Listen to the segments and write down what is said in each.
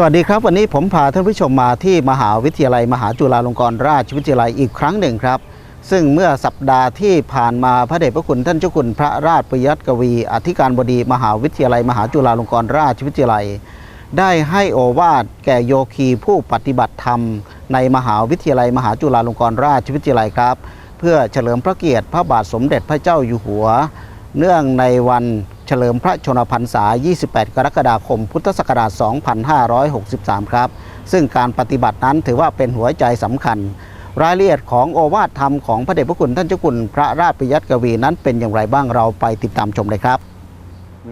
สวัสดีครับ วันนี้ผมพาท่านผู้ชมมาที่มหาวิทยาลัย มหาจุฬาลงกรณราชวิทยาลัยอีกครั้งหนึ่งครับ ซึ่งเมื่อสัปดาห์ที่ผ่านมาพระเดชพระคุณท่านเจ้าคุณพระราชปยัตกวี อธิการบดีมหาวิทยาลัย มหาจุฬาลงกรณราชวิทยาลัย ได้ให้โอวาทแก่โยคีผู้ปฏิบัติธรรม ในมหาวิทยาลัย มหาจุฬาลงกรณราชวิทยาลัยครับ เพื่อเฉลิมพระเกียรติพระบาทสมเด็จพระเจ้าอยู่หัว เนื่องในวัน เฉลิมพระชนมพรรษา 28 กรกฎาคม พุทธศักราช 2563 ครับ ซึ่งการปฏิบัตินั้นถือว่าเป็นหัวใจสำคัญ รายละเอียดของโอวาทธรรมของพระเดชพระคุณท่านเจ้าคุณพระราชปิยัตกวีนั้นเป็นอย่างไรบ้างเราไปติดตามชมเลยครับ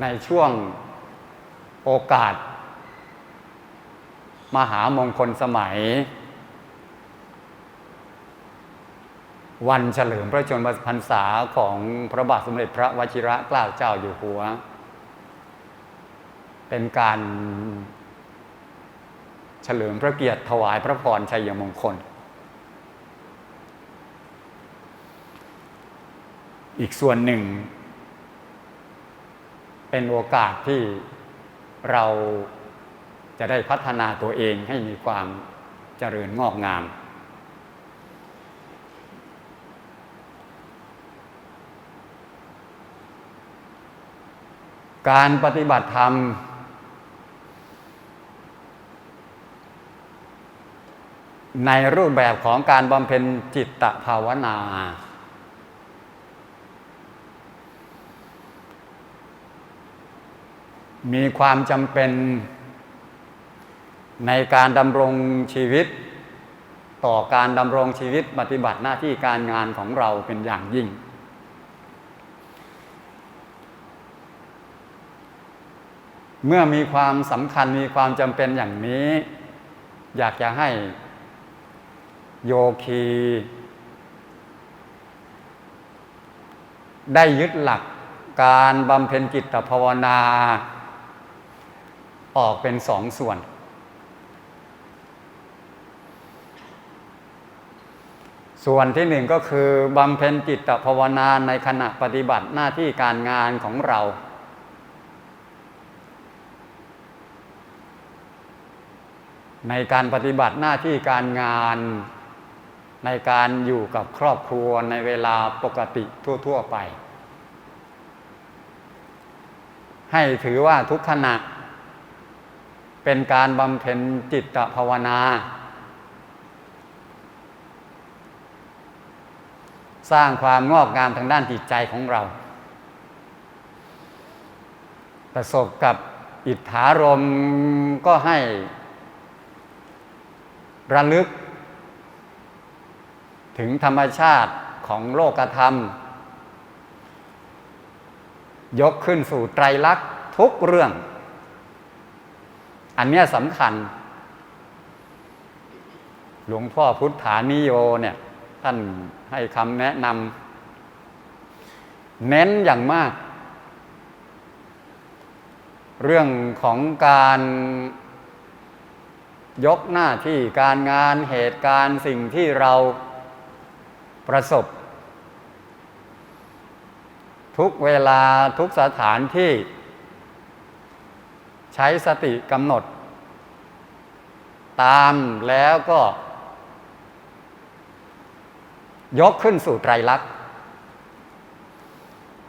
ในช่วงโอกาส มหามงคลสมัย วันเฉลิมพระชนมพรรษาของพระบาทสมเด็จพระวชิระเกล้าเจ้าอยู่หัว เป็นการเฉลิมพระเกียรติถวายพระพรชัยมงคล อีกส่วนหนึ่ง เป็นโอกาสที่เราจะได้พัฒนาตัวเองให้มีความเจริญงอกงาม การปฏิบัติธรรม ในรูปแบบของการบำเพ็ญจิตตภาวนา มีความจำเป็นในการดำรงชีวิต ต่อการดำรงชีวิตปฏิบัติหน้าที่การงานของเราเป็นอย่างยิ่ง เมื่อมีความสำคัญมีความจำเป็นอย่างนี้ อยากจะให้โยคี ได้ยึดหลักการบำเพ็ญจิตภาวนา ออกเป็นสองส่วน ส่วนที่หนึ่งก็คือบำเพ็ญจิตภาวนาในขณะปฏิบัติหน้าที่การงานของเรา ในการปฏิบัติหน้าที่การงาน ในการอยู่กับครอบครัวในเวลาปกติทั่ว ๆ ไป ให้ถือว่าทุกขณะ เป็นการบำเพ็ญจิตภาวนา สร้างความงอกงามทางด้านจิตใจของเรา ประสบกับอิทธารมณ์ก็ให้ ระลึก ถึงธรรมชาติของโลกธรรม ยกขึ้นสู่ไตรลักษณ์ทุกเรื่อง อันเนี้ยสำคัญ หลวงพ่อพุทธานิโยเนี่ย ท่านให้คำแนะนำเน้นอย่างมาก เรื่องของการ ยกหน้าที่การงานเหตุการณ์สิ่งที่เราประสบ ทุกเวลาทุกสถานที่ ใช้สติกำหนด ตามแล้วก็ ยกขึ้นสู่ไตรลักษณ์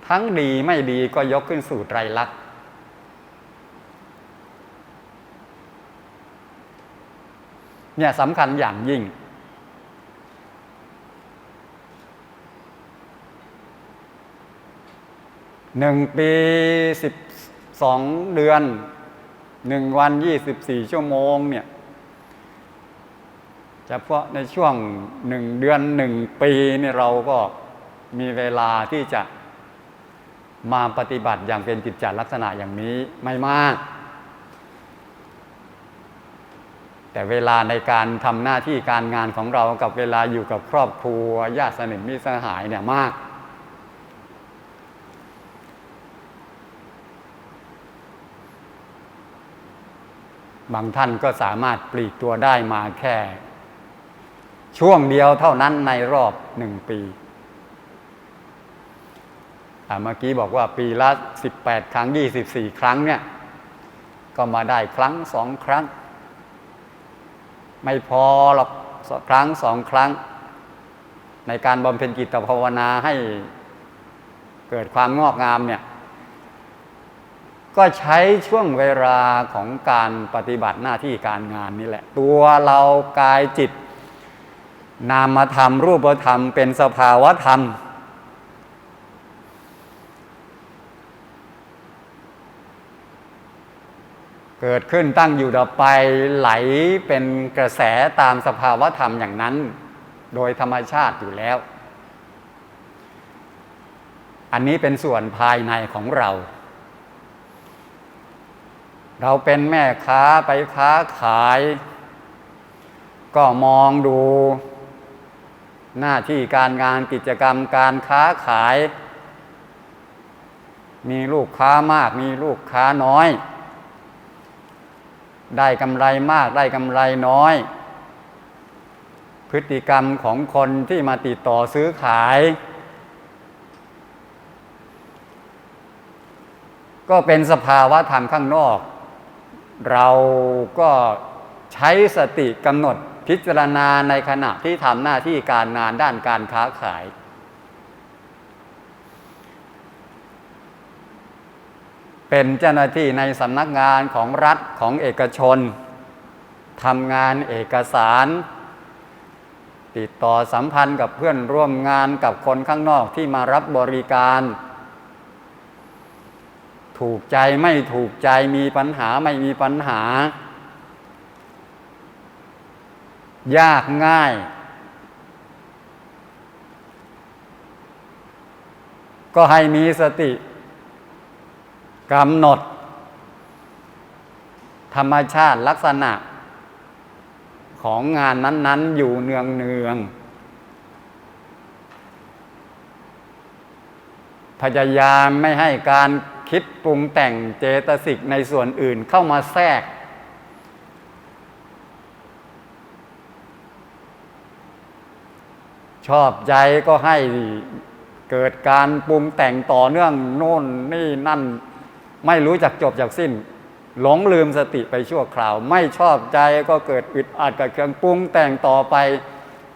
ทั้งดีไม่ดีก็ยกขึ้นสู่ไตรลักษณ์ เนี่ยสำคัญอย่างยิ่ง หนึ่งปีสิบสองเดือนหนึ่งวันยี่สิบสี่ชั่วโมงเนี่ยเฉพาะในช่วงหนึ่งเดือนหนึ่งปีเนี่ยเราก็มีเวลาที่จะมาปฏิบัติอย่างเป็นกิจจลักษณะอย่างนี้ไม่มาก แต่เวลาในการทำหน้าที่การงานของเรากับเวลาอยู่กับครอบครัวญาติสนิทมิตรสหายเนี่ยมาก บางท่านก็สามารถปลีกตัวได้มาแค่ ช่วงเดียวเท่านั้นในรอบหนึ่งปีอ่เมื่อกี้บอกว่าปีละ 18 ครั้ง 24 ครั้งเนี่ย ก็มาได้ครั้งสองครั้ง ไม่พอหรอกครั้งสองครั้ง ในการบำเพ็ญจิตภาวนาให้เกิดความงอกงามเนี่ย ก็ใช้ช่วงเวลาของการปฏิบัติหน้าที่การงานนี่แหละ ตัวเรากายจิต นามธรรมรูปธรรมเป็นสภาวะธรรม เกิดขึ้นตั้งอยู่ดับไปไหลเป็นกระแสตามสภาวะธรรมอย่างนั้น โดยธรรมชาติอยู่แล้ว อันนี้เป็นส่วนภายในของเรา เราเป็นแม่ค้าไปค้าขาย ก็มองดู หน้าที่การงานกิจกรรมการค้าขาย มีลูกค้ามากมีลูกค้าน้อย ได้กำไรมากได้กำไรน้อย พฤติกรรมของคนที่มาติดต่อซื้อขาย ก็เป็นสภาวะธรรมข้างนอก เราก็ใช้สติกำหนดพิจารณาในขณะที่ทำหน้าที่การงานด้านการค้าขาย เป็นเจ้าหน้าที่ในสำนักงานของรัฐของเอกชนทำงานเอกสาร ติดต่อสัมพันธ์กับเพื่อนร่วมงานกับคนข้างนอกที่มารับบริการ ถูกใจไม่ถูกใจมีปัญหาไม่มีปัญหา ยากง่ายก็ให้มีสติ กำหนด ธรรมชาติลักษณะ ของงานนั้น ๆ อยู่เนืองเนืองพยายามไม่ให้การคิดปรุงแต่งเจตสิกในส่วนอื่นเข้ามาแทรก ชอบใจก็ให้เกิดการปรุงแต่งต่อเนื่องโน่นนี่นั่น ไม่รู้จักจบจากสิ้น หลงลืมสติไปชั่วคราว ไม่ชอบใจก็เกิดอึดอัดกับเครื่องปรุงแต่งต่อไป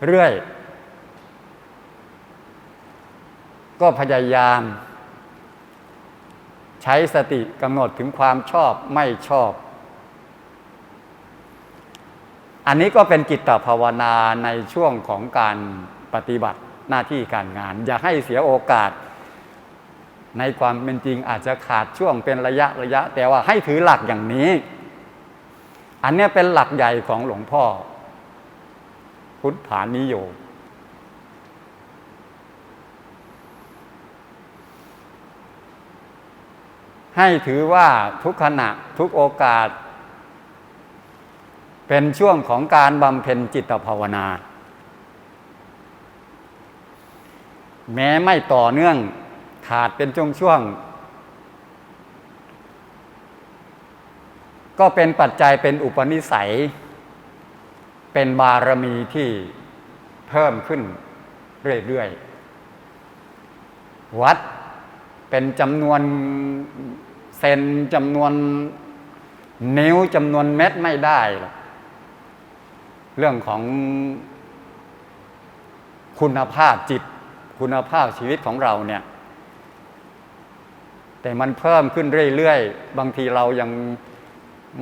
เรื่อย ก็พยายาม ใช้สติกำหนดถึงความชอบไม่ชอบ อันนี้ก็เป็นกิตตภาวนาในช่วงของการปฏิบัติหน้าที่การงาน อย่าให้เสียโอกาส ในความเป็นจริงอาจจะขาดช่วงเป็นระยะระยะ แต่ว่าให้ถือหลักอย่างนี้ อันนี้เป็นหลักใหญ่ของหลวงพ่อ พุทธานิโยมให้ถือว่าทุกขณะทุกโอกาส เป็นช่วงของการบำเพ็ญจิตภาวนา แม้ไม่ต่อเนื่อง ขาดเป็นช่วงๆ ก็เป็นปัจจัยเป็นอุปนิสัย เป็นบารมีที่เพิ่มขึ้นเรื่อยๆ วัดเป็นจำนวนเซนจำนวนนิ้วจำนวนเม็ดไม่ได้ เรื่องของคุณภาพจิตคุณภาพชีวิตของเราเนี่ย แต่มันเพิ่มขึ้นเรื่อยๆ บางทีเรายัง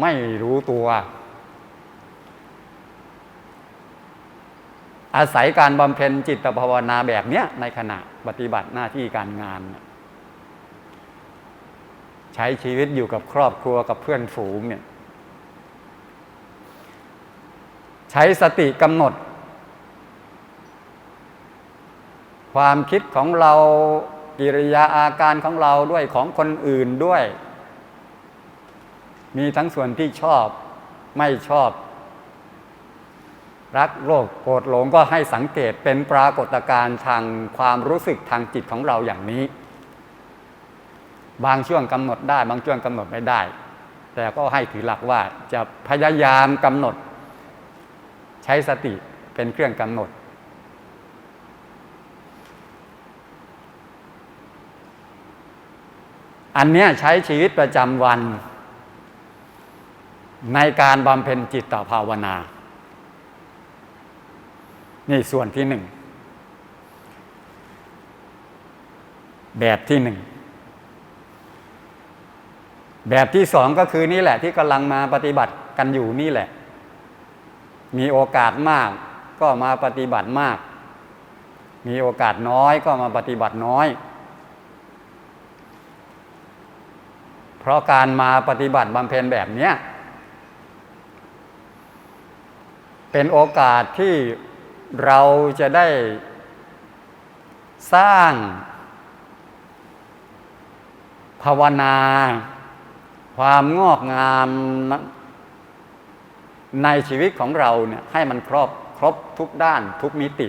ไม่รู้ตัว อาศัยการบำเพ็ญจิตภาวนาแบบเนี้ยในขณะปฏิบัติหน้าที่การงาน ใช้ชีวิตอยู่กับครอบครัวกับเพื่อนฝูงเนี่ยใช้สติกำหนด ความคิดของเรา กิริยาอาการของเราด้วยของคนอื่นด้วย มีทั้งส่วนที่ชอบไม่ชอบ รักโลภโกรธหลงก็ให้สังเกตเป็นปรากฏการณ์ทางความรู้สึกทางจิตของเราอย่างนี้ บางช่วงกำหนดได้ บางช่วงกำหนดไม่ได้ แต่ก็ให้ถือหลักว่าจะพยายามกำหนด ใช้สติเป็นเครื่องกำหนด อันเนี้ยใช้ชีวิตประจำวัน ในการบำเพ็ญจิตตภาวนา นี่ส่วนที่หนึ่ง แบบที่หนึ่ง แบบที่สองก็คือนี่แหละที่กำลังมาปฏิบัติกันอยู่นี่แหละ มีโอกาสมากก็มาปฏิบัติมาก มีโอกาสน้อยก็มาปฏิบัติน้อย เพราะการมาปฏิบัติบำเพ็ญแบบนี้เป็นโอกาสที่เราจะได้สร้างภาวนา ความงอกงามในชีวิตของเราเนี่ยให้มันครอบครบทุกด้านทุกมิติ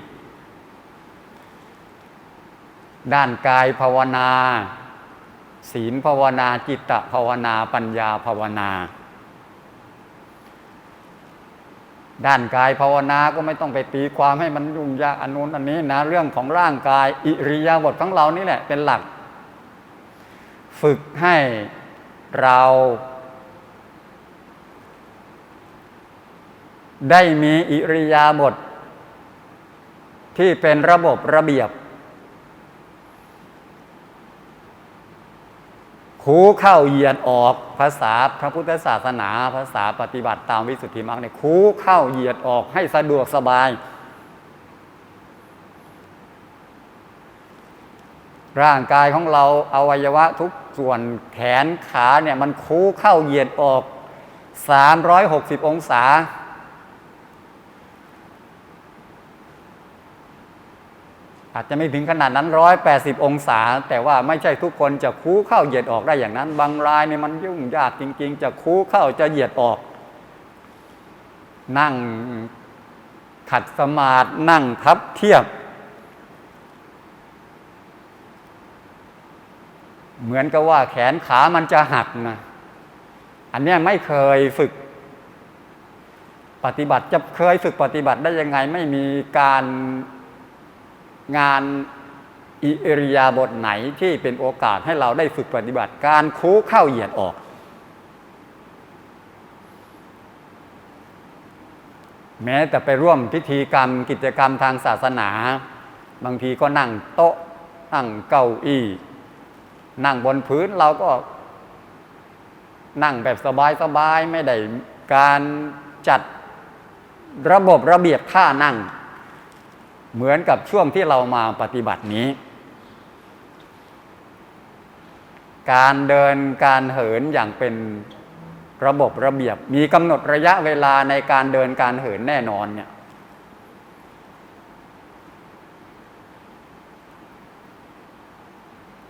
ด้านกายภาวนา ศีลภาวนาจิตตภาวนาปัญญาภาวนา ด้านกายภาวนาก็ไม่ต้องไปตีความให้มันยุ่งยากอันนู้นอันนี้นะ เรื่องของร่างกายอิริยาบถของเรานี่แหละเป็นหลัก ฝึกให้เราได้มีอิริยาบถทที่เป็นระบบระเบียบ คูเข้าเหยียดออกภาษาพระพุทธศาสนา ภาษาปฏิบัติตามวิสุทธิมรรคเนี่ยคูเข้าเหยียดออกให้สะดวกสบาย ร่างกายของเราอวัยวะทุกส่วนแขนขาเนี่ยมันคูเข้าเหยียดออก 360 องศา อาจจะไม่ถึงขนาดนั้น 180 องศา แต่ว่าไม่ใช่ทุกคนจะคูเข้าเหยียดออกได้อย่างนั้น บางรายเนี่ยมันยุ่งยากจริง ๆ จะคูเข้าจะเหยียดออก นั่งขัดสมาธินั่งพับเทียบ เหมือนกับว่าแขนขามันจะหักนะอันนี้ไม่เคยฝึกปฏิบัติจะเคยฝึกปฏิบัติได้ยังไงไม่มีการ งานอิริยาบถไหนที่เป็นโอกาสให้เราได้ฝึกปฏิบัติการคูเข้าเหยียดออก แม้แต่ไปร่วมพิธีกรรมกิจกรรมทางศาสนา บางทีก็นั่งโต๊ะ นั่งเก้าอี้ นั่งบนพื้นเราก็ นั่งแบบสบายๆไม่ได้การจัดระบบระเบียบท่านั่ง เหมือนกับช่วงที่เรามาปฏิบัตินี้ การเดินการเหินอย่างเป็นระบบระเบียบ มีกำหนดระยะเวลาในการเดินการเหินแน่นอนเนี่ย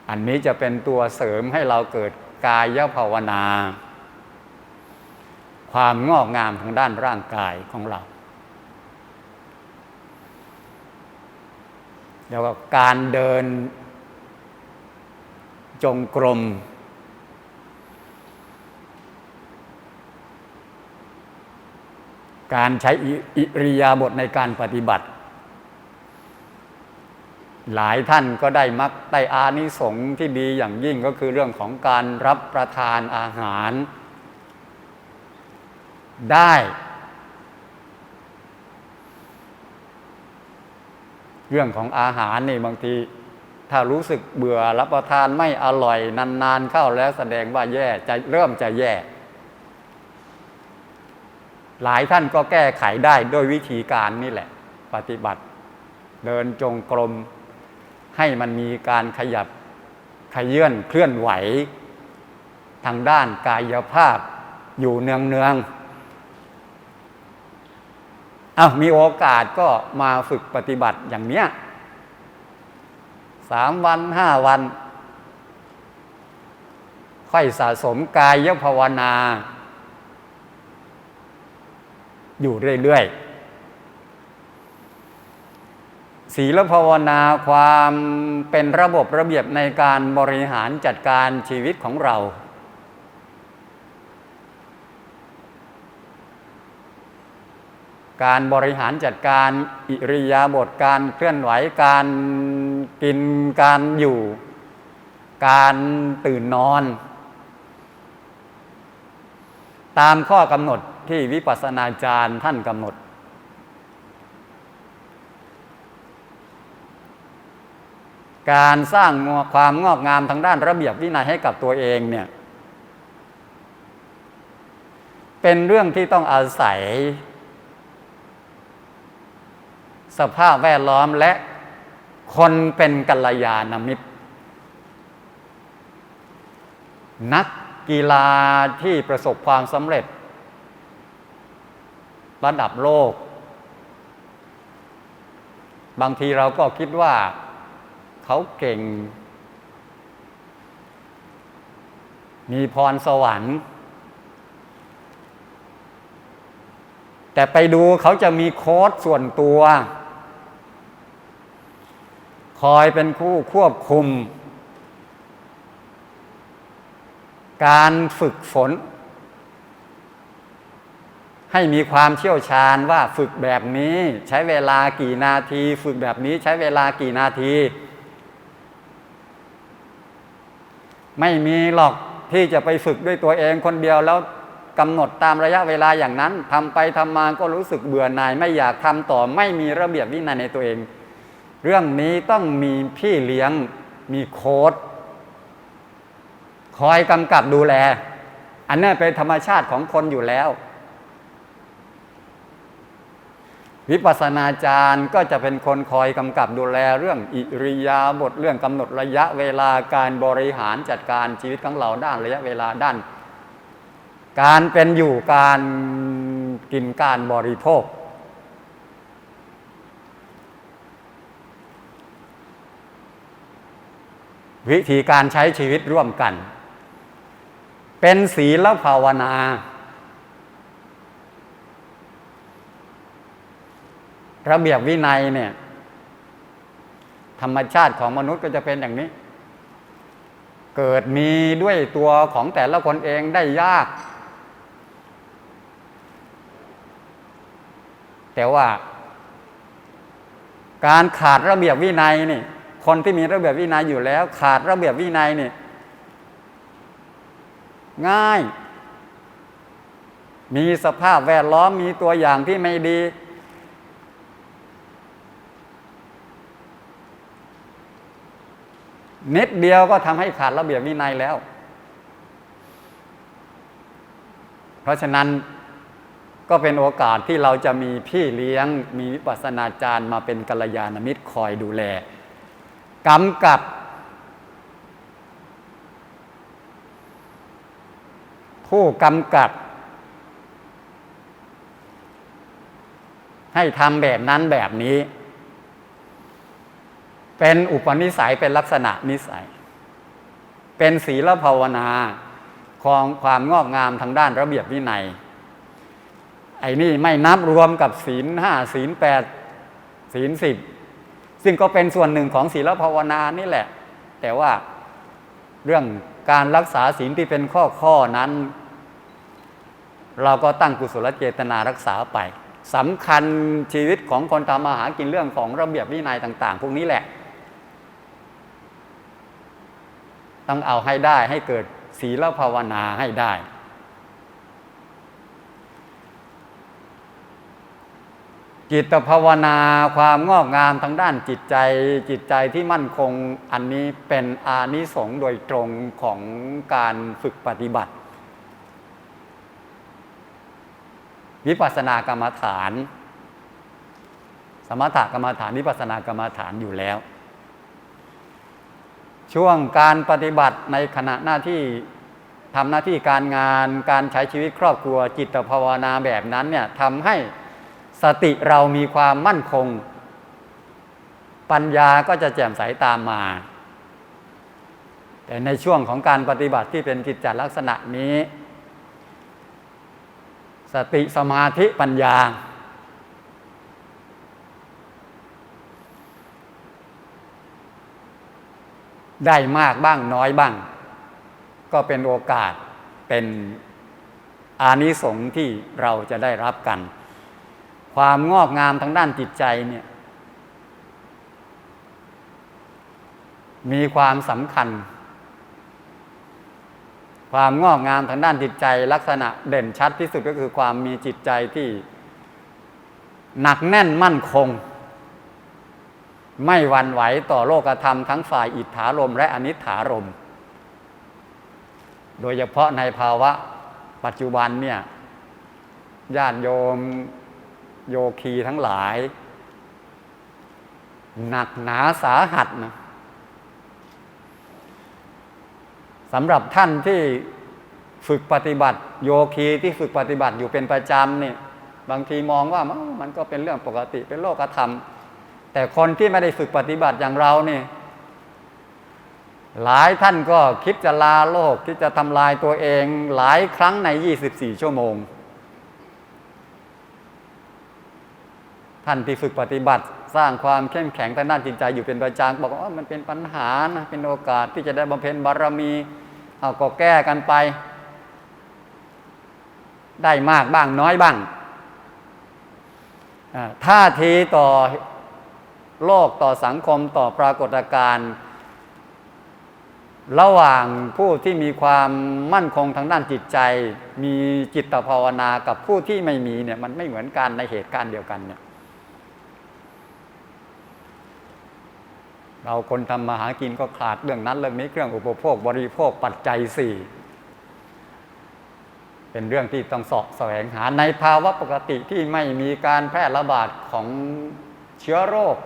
อันนี้จะเป็นตัวเสริมให้เราเกิดกายภาวนา ความงอกงามทางด้านร่างกายของเรา แล้วก็การเดินจงกรม การใช้อิอิริยาบถในการปฏิบัติ หลายท่านก็ได้มักได้อานิสงส์ที่ดีอย่างยิ่งก็คือเรื่องของการรับประทานอาหาร ได้ เรื่องของอาหารนี่บางที ถ้ารู้สึกเบื่อรับประทานไม่อร่อยนานๆเข้าแล้วแสดงว่าแย่จะเริ่มจะแย่ หลายท่านก็แก้ไขได้ด้วยวิธีการนี่แหละ ปฏิบัติ เดินจงกรมให้มันมีการขยับขยื่นเคลื่อนไหว ทางด้านกายภาพอยู่เนืองเนืองๆ อามีโอกาสก็มาฝึกปฏิบัติอย่างเนี้ยสามวันห้าวัน ค่อยสะสมกายภาวนา อยู่เรื่อยๆ ศีลภาวนาความเป็นระบบระเบียบในการบริหารจัดการชีวิตของเรา การบริหารจัดการอิริยาบถการเคลื่อนไหวการกินการอยู่ การตื่นนอน ตามข้อกำหนดที่วิปัสสนาจารย์ท่านกำหนด การสร้างความงอกงามทางด้านระเบียบวินัยให้กับตัวเองเนี่ยเป็นเรื่องที่ต้องอาศัย สภาพแวดล้อมและคนเป็นกัลยาณมิตร นักกีฬาที่ประสบความสำเร็จ ระดับโลก บางทีเราก็คิดว่าเขาเก่ง มีพรสวรรค์แต่ไปดูเขาจะมีโค้ดส่วนตัว คอยเป็นผู้ควบคุม การฝึกฝน ให้มีความเชี่ยวชาญว่าฝึกแบบนี้ใช้เวลากี่นาที ฝึกแบบนี้ใช้เวลากี่นาที ไม่มีหรอกที่จะไปฝึกด้วยตัวเองคนเดียวแล้วกำหนดตามระยะเวลาอย่างนั้นทำไปทำมาก็รู้สึกเบื่อหน่าย ไม่อยากทำต่อไม่มีระเบียบวินัยในตัวเอง เรื่องนี้ต้องมีพี่เลี้ยงมีโค้ดคอยกำกับดูแล อันนี้เป็นธรรมชาติของคนอยู่แล้ว วิปัสสนาจารย์ก็จะเป็นคนคอยกำกับดูแลเรื่องอิริยาบถเรื่องกำหนดระยะเวลาการบริหารจัดการชีวิตของเราด้านระยะเวลาด้าน การเป็นอยู่การกินการบริโภค วิธีการใช้ชีวิตร่วมกัน เป็นศีลภาวนา ระเบียบวินัยเนี่ย ธรรมชาติของมนุษย์ก็จะเป็นอย่างนี้ เกิดมีด้วยตัวของแต่ละคนเองได้ยาก แต่ว่าการขาดระเบียบวินัยนี่ คนที่มีระเบียบวินัยอยู่แล้ว ขาดระเบียบวินัยนี่ง่าย มีสภาพแวดล้อมมีตัวอย่างที่ไม่ดี นิดเดียวก็ทำให้ขาดระเบียบวินัยแล้ว เพราะฉะนั้นก็เป็นโอกาสที่เราจะมีพี่เลี้ยงมีวิปัสสนาจารย์มาเป็นกัลยาณมิตรคอยดูแล กำกับ ผู้กำกับ ให้ทำแบบนั้นแบบนี้ เป็นอุปนิสัยเป็นลักษณะนิสัย เป็นศีลภาวนาของความงอกงามทางด้านระเบียบวินัย ไอ้นี่ไม่นับรวมกับศีลห้าศีลแปดศีลสิบ ซึ่งก็เป็นส่วนหนึ่งของศีลภาวนานี่แหละ แต่ว่าเรื่องการรักษาศีลที่เป็นข้อข้อนั้น เราก็ตั้งกุศลเจตนารักษาไปสำคัญชีวิตของคนทำมาหากินเรื่องของระเบียบวินัยต่าง ๆ พวกนี้แหละ ต้องเอาให้ได้ให้เกิดศีลภาวนาให้ได้ จิตภาวนาความงอกงามทางด้านจิตใจ จิตใจที่มั่นคงอันนี้เป็นอานิสงส์โดยตรงของการฝึกปฏิบัติ วิปัสสนากรรมฐาน สมถกรรมฐานวิปัสสนากรรมฐานอยู่แล้ว ช่วงการปฏิบัติในขณะหน้าที่ทำหน้าที่การงานการใช้ชีวิตครอบครัวจิตภาวนาแบบนั้นเนี่ยทำให้ สติเรามีความมั่นคง ปัญญาก็จะแจ่มใสตามมา แต่ในช่วงของการปฏิบัติที่เป็นกิจจลักษณะนี้ สติสมาธิปัญญา ได้มากบ้างน้อยบ้าง ก็เป็นโอกาสเป็นอานิสงส์ที่เราจะได้รับกัน ความงอกงามทางด้านจิตใจเนี่ย มีความสำคัญ ความงอกงามทางด้านจิตใจ ลักษณะเด่นชัดที่สุดก็คือความมีจิตใจที่ หนักแน่นมั่นคง ไม่หวันไหวต่อโลกธรรมทั้งฝ่ายอิทธารมและอนิถารม โดยเฉพาะในภาวะปัจจุบันเนี่ยญาติโยม โยคีทั้งหลาย หนักหนาสาหัสนะสำหรับท่านที่ฝึกปฏิบัติ โยคีที่ฝึกปฏิบัติอยู่เป็นประจำเนี่ยบางทีมองว่ามันก็เป็นเรื่องปกติเป็นโลกธรรม แต่คนที่ไม่ได้ฝึกปฏิบัติอย่างเราเนี่ยหลายท่านก็คิดจะลาโลกคิดจะทำลายตัวเองหลายครั้งใน 24 ชั่วโมง ท่านที่ฝึกปฏิบัติ สร้างความเข้มแข็งทางด้านจิตใจอยู่เป็นประจำบอกว่ามันเป็นปัญหานะเป็นโอกาสที่จะได้บำเพ็ญบารมีเอาก็แก้กันไป ได้มากบ้างน้อยบ้างท่าทีต่อโลกต่อสังคมต่อปรากฏการณ์ระหว่างผู้ที่มีความมั่นคงทางด้านจิตใจ มีจิตภาวนากับผู้ที่ไม่มีเนี่ยมันไม่เหมือนกันในเหตุการณ์เดียวกันเนี่ย เราคนทำมาหากินก็ขาดเรื่องนั้นเรื่องนี้เครื่องอุปโภคบริโภคปัจจัยสี่เป็นเรื่องที่ต้องสาะแสวงหาในภาวะปกติที่ไม่มีการแพร่ระบาดของเชื้อโรค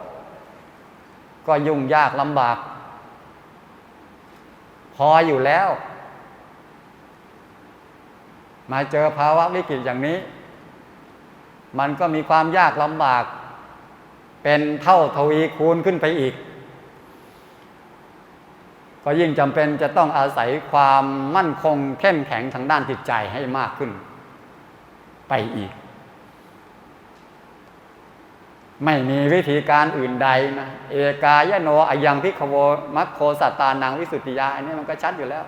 ก็ยุ่งยากลำบาก พออยู่แล้ว มาเจอภาวะวิกฤตอย่างนี้ มันก็มีความยากลำบาก เป็นเท่าทวีคูณขึ้นไปอีก ก็ยิ่งจำเป็นจะต้องอาศัยความมั่นคงเข้มแข็งทางด้านจิตใจให้มากขึ้น ไปอีก ไม่มีวิธีการอื่นใดนะเอกายโนอายังพิกโวมัคโคสัตตานังวิสุทธิยาอันนี้มันก็ชัดอยู่แล้ว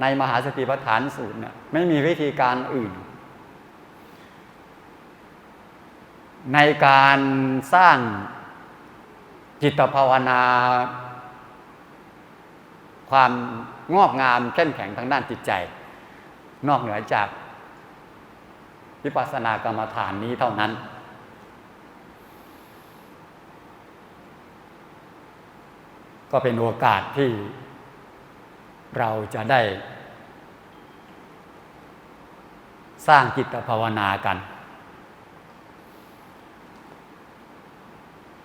ในมหาสติปัฏฐานสูตรเนี่ยไม่มีวิธีการอื่น ในการสร้างจิตภาวนา ความงอกงามเข้มแข็งทางด้านจิตใจ นอกเหนือจากวิปัสสนากรรมฐานนี้เท่านั้น ก็เป็นโอกาสที่เราจะได้ สร้างจิตภาวนากัน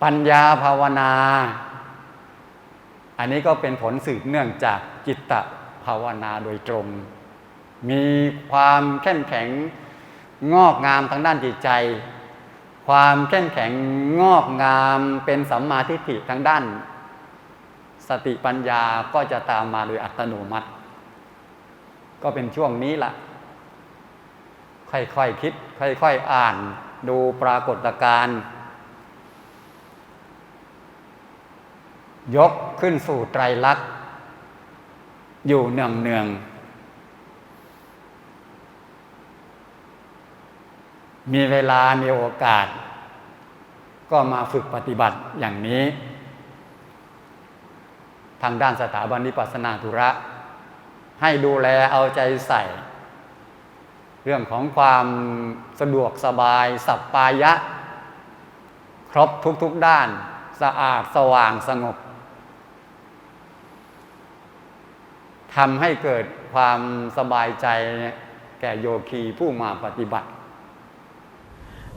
ปัญญาภาวนา อันนี้ก็เป็นผลสืบเนื่องจากจิตตภาวนาโดยตรง มีความเข้มแข็งงอกงามทางด้านจิตใจ ความเข้มแข็งงอกงามเป็นสัมมาทิฏฐิทางด้าน สติปัญญาก็จะตามมาโดยอัตโนมัติ ก็เป็นช่วงนี้ละค่อยๆคคิด ค่อยๆอ่าน ดูปรากฏการณ์ ยกขึ้นสู่ไตรลักษณ์อยู่เนืองเนืองมีเวลามีโอกาส ก็มาฝึกปฏิบัติอย่างนี้ ทางด้านสถาบันวิปัสสนาธุระ ให้ดูแลเอาใจใส่ เรื่องของความสะดวกสบาย สัปปายะ ครบทุกๆด้าน สะอาดสว่างสงบ ทำให้เกิดความสบายใจแก่โยคีผู้มาปฏิบัติ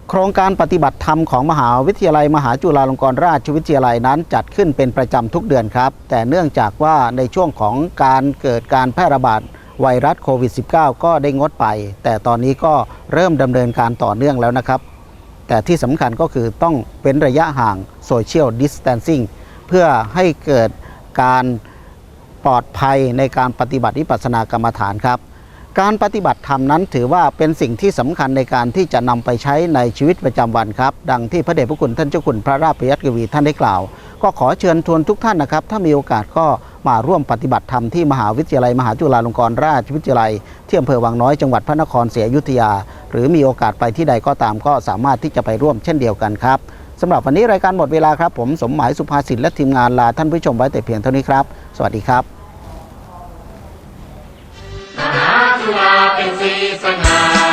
โครงการปฏิบัติธรรมของมหาวิทยาลัยมหาจุฬาลงกรณราชวิทยาลัยนั้นจัดขึ้นเป็นประจำทุกเดือนครับ แต่เนื่องจากว่าในช่วงของการเกิดการแพร่ระบาดไวรัสโควิด -19 ก็ได้งดไป แต่ตอนนี้ก็เริ่มดำเนินการต่อเนื่องแล้วนะครับ แต่ที่สำคัญก็คือต้องเป็นระยะห่างโซเชียลดิส a ทนซิ่งเพื่อให้เกิดการ ปลอดภัยในการปฏิบัติวิปัสสนากรรมฐานครับ การปฏิบัติธรรมนั้นถือว่าเป็นสิ่งที่สำคัญในการที่จะนำไปใช้ในชีวิตประจำวันครับ ดังที่พระเดชพระคุณท่านเจ้าคุณพระราชยัตกวีท่านได้กล่าว ก็ขอเชิญชวนทุกท่านนะครับ ถ้ามีโอกาสก็มาร่วมปฏิบัติธรรมที่มหาวิทยาลัย มหาจุฬาลงกรณราชวิทยาลัยที่อำเภอวังน้อยจังหวัดพระนครศรีอยุธยา หรือมีโอกาสไปที่ใดก็ตามก็สามารถที่จะไปร่วมเช่นเดียวกันครับสำหรับวันนี้รายการหมดเวลาครับ ผมสมหมายสุภาษิตและทีมงานลาท่านผู้ชมไว้แต่เพียงเท่านี้ครับ สวัสดีครับมหาสุราเป็นสีสง่า